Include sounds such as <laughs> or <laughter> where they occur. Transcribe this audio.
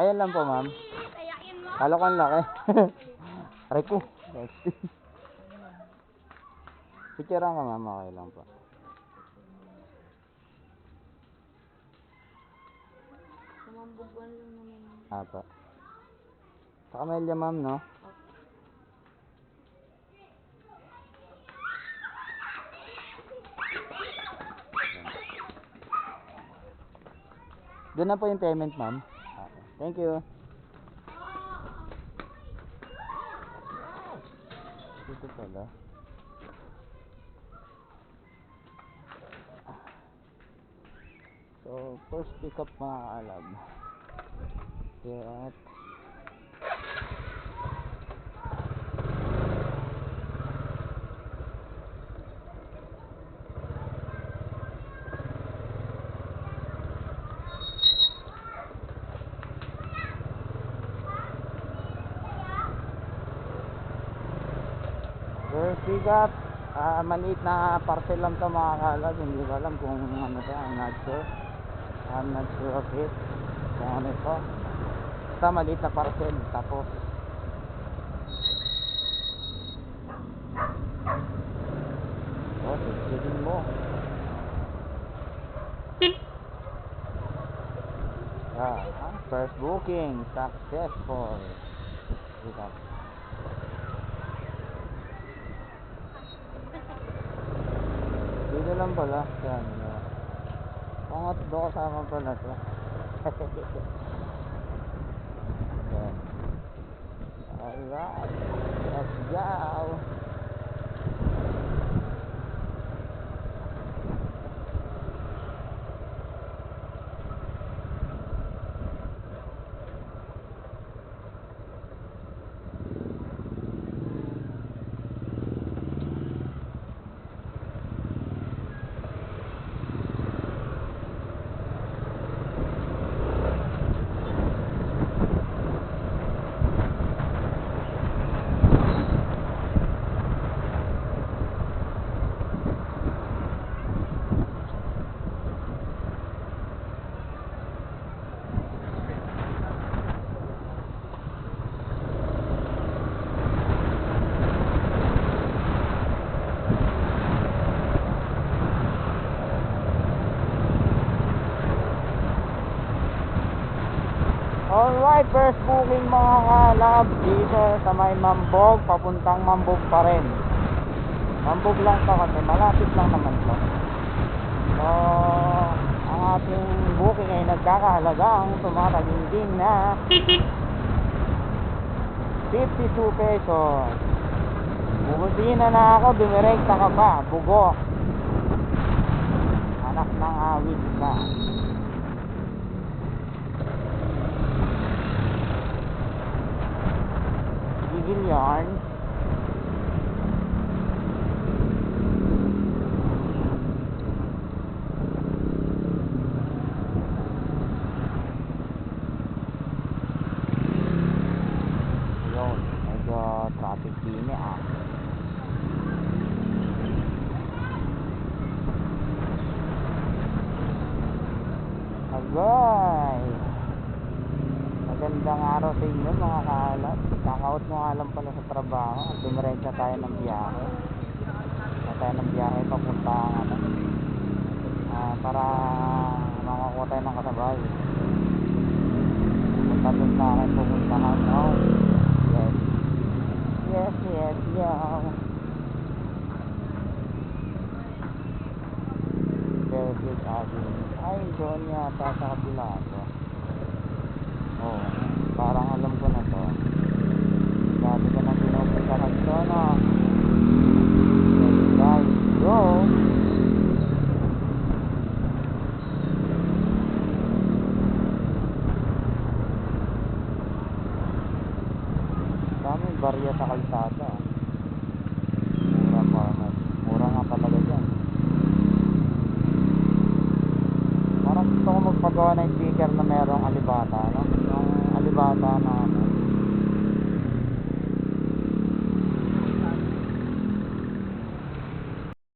Ayan lang po, ma'am. Kala ko ang laki. <laughs> Aray ko. Picture ka, ma'am. Okay lang po. Kumambugan lang naman. Apa. Sa kamelya, ma'am, no? Doon na po yung payment, ma'am. Thank you. Dito pala. So, first pick up mga kaalab. Here at First pick up. Ah, maliit na parcel lang to mga kalab. Hindi ko alam kung ano to. I'm not sure. I'm not sure of it. Kung ano ito. Basta maliit na parcel. Tapos Oh, sigilin mo. Ah, ah, first booking successful. Dito. Dito lang pala. Yan. Pangat do kasama pala to. Yan. Alright. Let's go. Alright, first booking mga kalab dito sa may Mambog, papuntang Mambog pa rin. Mambog lang to kasi malapit lang naman to. So, ang ating booking ay nagkakahalagang tumataginding na 52 pesos. Bubusina na ako, dumirekta ka pa, bugok. Anak ng awit ka. Yarn. Ayun, medyo traffic din eh ah. Agay! Magandang araw sa inyo mga kaalat. Kakaot mo nga lang pala sa trabaho. at Dumiretsa tayo ng biyahe. Na tayo ng biyahe papunta ano, ah, para makakuha tayo ng kasabay. Punta doon sa akin pupuntahan. Oh, yes. Yes, yes, yo. Fairfield Avenue. Ay, doon yata sa kabila ako. Oh, parang alam ko na to. Dati ko na pinupuntahan to, no? Let's guys, go! Daming barya sa kalsada. Mura farmers. Mura nga talaga dyan. Parang gusto ko magpagawa ng sticker na merong alibata, no? Yung alibata na ano,